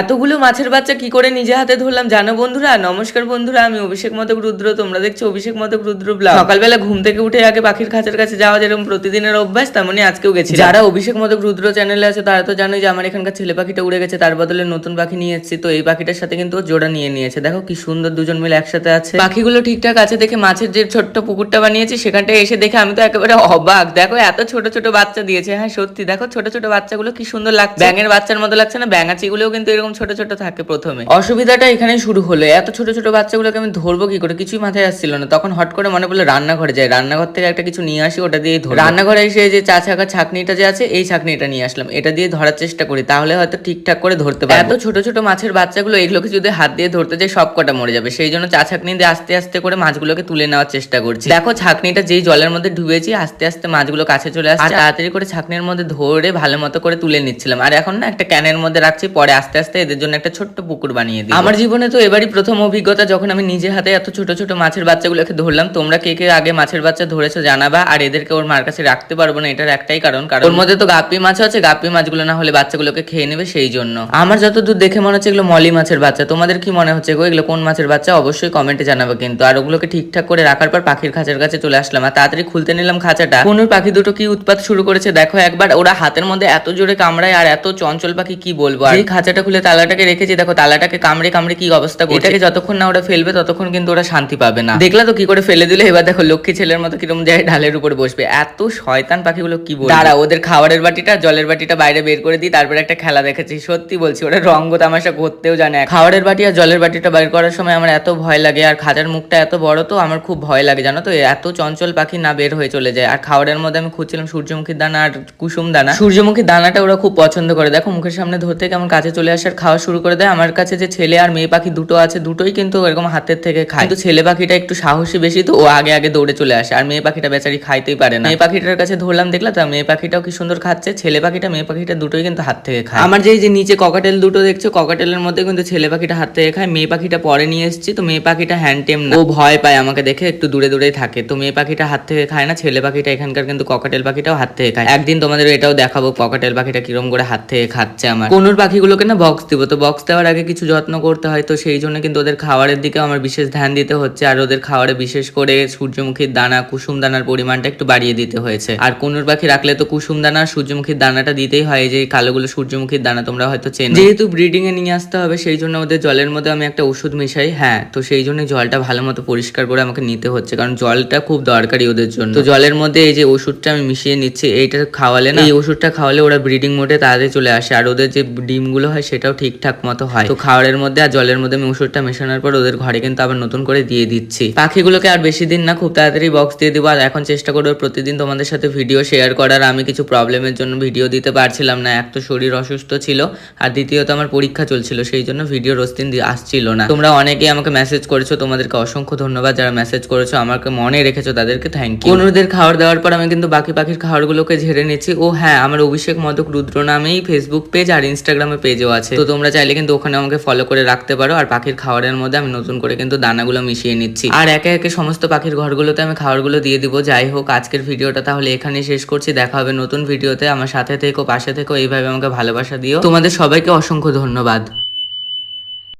এতগুলো মাছের বাচ্চা কি করে নিজে হাতে ধরলাম? জানো বন্ধুরা? নমস্কার বন্ধুরা আমি অভিষেক মদক রুদ্র। তোমরা দেখছ অভিষেক মদক রুদ্র ব্লগ সকালবেলা ঘুম থেকে উঠে আগে পাখির খাঁচার কাছে যাওয়া যেরকম প্রতিদিনের অভ্যাস তেমনি আজকেও গেছি যারা অভিষেক মদক রুদ্র চ্যানেলে আছে তারা তো জানোই যে আমার এখানকার ছেলে পাখিটা উড়ে গেছে তার বদলে নতুন পাখি নিয়ে এসেছি। তো এই পাখিটার সাথে কিন্তু ও জোড়া নিয়ে নিয়েছে। দেখো কি সুন্দর দুজন মিলে একসাথে আছে। পাখিগুলো ঠিকঠাক আছে দেখে মাছের যে ছোট্ট পুকুরটা বানিয়েছি সেখানটা এসে দেখে আমি তো একেবারে অবাক। দেখো এত ছোট ছোট বাচ্চা দিয়েছে। হ্যাঁ সত্যি দেখো ছোট ছোট বাচ্চাগুলো কি সুন্দর লাগছে। ব্যাঙের বাচ্চার মতো লাগছে না ব্যাঙাচিগুলোও কিন্তু এরকম ছোট ছোট থাকে প্রথমে। অসুবিধাটা এখানেই শুরু হলো। এত ছোট ছোট বাচ্চাগুলোকে আমি ধরবো কি করে? কিছুই মাথায় আসছিল না। তখন হট করে মনে পড়ল রান্নাঘরে যাই। রান্নাঘর থেকে একটা কিছু নিয়ে আসি ওটা দিয়ে ধর রান্নাঘরে এসে যে চা ছাকা ছাকনিটা যে আছে এই ছাকনিটা নিয়ে আসলাম। এটা দিয়ে ধরার চেষ্টা করি। তাহলে হয়তো ঠিকঠাক করে ধরতে পারব। এত ছোট ছোট মাছের বাচ্চাগুলো এগুলোকে যদি হাত দিয়ে ধরতে যাই সব কটা মরে যাবে। সেই জন্য চা ছাকনি দিয়ে আস্তে আস্তে করে মাছগুলোকে তুলে নেওয়ার চেষ্টা করছি। দেখো ছাকনিটা যেই জলের মধ্যে ডুবেছি আস্তে আস্তে মাছগুলো কাছে চলে আসছে। তাড়াতাড়ি করে ছাকনির মধ্যে ধরে ভালো মতো করে তুলে নিচ্ছিলাম। আর এখন না একটা ক্যানের মধ্যে রাখছি পরে আস্তে আস্তে এদের জন্য একটা ছোট্ট পুকুর বানিয়ে দিই আমার জীবনে তো এবারই প্রথম অভিজ্ঞতা যখন আমি নিজে হাতে এত ছোট ছোট মাছের বাচ্চাগুলোকে ধরলাম তোমরা কে কে আগে মাছের বাচ্চা ধরেছো জানাবা আর এদেরকে ওর মার কাছে রাখতে পারব না এটার একটাই কারণ। কারণ ওর মধ্যে তো গাপ্পি মাছ আছে গাপ্পি মাছগুলো না হলে বাচ্চাগুলোকে খেয়ে নেবে সেই জন্য। আমার যতদূর দেখে মনে হচ্ছে এগুলো মলি মাছের বাচ্চা। তোমাদের কি মনে হচ্ছে গো এগুলো কোন মাছের বাচ্চা? অবশ্যই কমেন্টে জানাব কিন্তু। আর ওগুলোকে ঠিকঠাক করে রাখার পর পাখির খাঁচার কাছে চলে আসলাম। আর তাড়াতাড়ি খুলতে নিলাম খাঁচাটা। কোনোর পাখি দুটো কি উৎপাত শুরু করেছে? দেখো একবার। ওরা হাতের মধ্যে এত জোরে কামড়ায় আর এত চঞ্চল পাখি কি বলব? আর এই খাঁচাটা খুলে তালাটাকে রেখেছি দেখো তালাটাকে কামড়ে কামড়ে কি অবস্থা করছে। এটাকে যতক্ষণ না ওরা ফেলবে ততক্ষণ কিন্তু ওরা শান্তি পাবে না। দেখলা তো কি করে ফেলে দিলে? এবার দেখো লক্ষ্মী ছেলের মতো কীরকম যায় ঢালের উপর বসবে। এত শয়তান পাখিগুলো কি বলব? দাঁড়া ওদের খাবারের বাটিটা জলের বাটিটা বাইরে বের করে দিই তারপরে একটা খেলা দেখেছি। সত্যি বলছি ওরা রঙ্গ তামাশা করতেও জানে খাবারের বাটি আর জলের বাটিটা বাইর করার সময় আমার এত ভয় লাগে আর খাঁচার মুখটা এত বড় তো আমার খুব ভয় লাগে জানো তো? এত চঞ্চল পাখি না বের হয়ে চলে যায়। আর খাবারের মধ্যে আমি খুঁজছিলাম সূর্যমুখীর দানা আর কুসুম দানা। সূর্যমুখী দানাটা ওরা খুব পছন্দ করে। দেখো মুখের সামনে ধরতে কেমন কাছে চলে আসার খাওয়া শুরু করে দেয়। আমার কাছে যে ছেলে আর মেয়ে পাখি দুটো আছে দুটোই কিন্তু এরকম হাতের থেকে খায়। কিন্তু ছেলে পাখিটা একটু সাহসী বেশি তো ও আগে আগে দৌড়ে চলে আসে। আর মেয়ে পাখিটা বেচারি খাইতেই পারে না। মেয়ে পাখিটার কাছে ধরলাম দেখলাম তো মেয়ে পাখিটাও কি সুন্দর খাচ্ছে। ছেলে পাখিটা মেয়ে পাখিটা দুটোই কিন্তু হাত থেকে খায়। আমার যেই যে নিচে ককাটেল দুটো দেখছ ককাটেলের মধ্যে কিন্তু ছেলে পাখিটা হাত থেকে খায়। মেয়ে পাখিটা পরে নিয়ে এসেছি তো মেয়ে পাখিটা হ্যান্ডটেম ও ভয় পায় আমাকে দেখে একটু দূরে দূরেই থাকে। তো মেয়ে পাখিটা হাত থেকে খায় না ছেলে পাখিটা এখানকার কিন্তু ককাটেল পাখিটাও হাত থেকে খায়। একদিন তোমাদের এটাও দেখাবো ককাটেল পাখিটা কিরম করে হাত থেকে খাচ্ছে আমার। কোনোর পাখিগুলোকে না বক্স দিব। তো বক্স দেওয়ার আগে কিছু যত্ন করতে হয়। তো সেই জন্য কিন্তু ওদের খাবারের দিকে আমার বিশেষ ধ্যান দিতে হচ্ছে। আর ওদের খাবারে বিশেষ করে সূর্যমুখীর দানা, কুসুম দানার পরিমাণটা একটু বাড়িয়ে দিতে হয়েছে। আর কোনোর পাখি রাখলে তো কুসুম দানা সূর্যমুখীর দানাটা দিতেই হয়। যে কালোগুলো সূর্যমুখীর দানা তোমরা হয়তো চেনো। যেহেতু ব্রিডিং এ নিয়ে আসতে হবে, সেই জন্য ওদের জলের মধ্যে আমি একটা ওষুধ মিশাই। হ্যাঁ তো সেই জন্য জলটা ভালো মতো পরিষ্কার করে আমাকে নিতে হচ্ছে। কারণ জলটা খুব দরকারি ওদের জন্য। তো জলের মধ্যে এই যে ওষুধটা আমি মিশিয়ে নিচ্ছি, এইটা খাওয়ালে না, এই ওষুধটা খাওয়ালে ওরা ব্রিডিং মোডে তাড়াতাড়ি চলে আসে। আর ওদের যে ডিমগুলো হয় সেটাও ঠিকঠাক মতো হয়। তো খাওয়ারের মধ্যে আর জলের মধ্যে ওষুধটা মেশানোর পর ওদের ঘরে কিন্তু আবার নতুন করে দিয়ে দিচ্ছি। পাখিগুলোকে আর বেশি দিন না, খুব তাড়াতাড়ি বক্স দিয়ে দিব। আর এখন চেষ্টা করব প্রতিদিন তোমাদের সাথে ভিডিও শেয়ার করার। আমি কিছু প্রবলেমের জন্য ভিডিও দিতে পারছিলাম না। এক তো শরীর অসুস্থ ছিল, আর দ্বিতীয়ত আমার পরীক্ষা চলছিল। সেই জন্য ভিডিও রোজ দিন দিয়ে আসছিল না। তোমরা অনেকেই আমাকে মেসেজ করেছ, তোমাদেরকে অসংখ্য ধন্যবাদ। যারা মেসেজ করেছ, আমাকে মনে রেখেছো, তাদেরকে থ্যাংক ইউ অনুরোধের খাওয়ার দেওয়ার পর আমি কিন্তু বাকি পাখির খাওয়ারগুলোকে ঝেড়ে নিচ্ছি। ও হ্যাঁ আমার অভিষেক মদক রুদ্র নামেই ফেসবুক পেজ আর ইনস্টাগ্রামে পেজও আছে। তো তোমরা চাইলে কিন্তু ওখানে আমাকে ফলো করে রাখতে পারো। আর পাখির খাওয়ারের মধ্যে আমি নতুন করে কিন্তু দানাগুলো মিশিয়ে নিচ্ছি। আর একে একে সমস্ত পাখির ঘরগুলোতে আমি খাবারগুলো দিয়ে দিব। যাই হোক আজকের ভিডিওটা তাহলে এখানে শেষ করছি। দেখা হবে নতুন ভিডিওতে। আমার সাথে থেকো পাশে থেকো। এইভাবে আমাকে ভালোবাসা দিও। তোমাদের সবাইকে অসংখ্য ধন্যবাদ।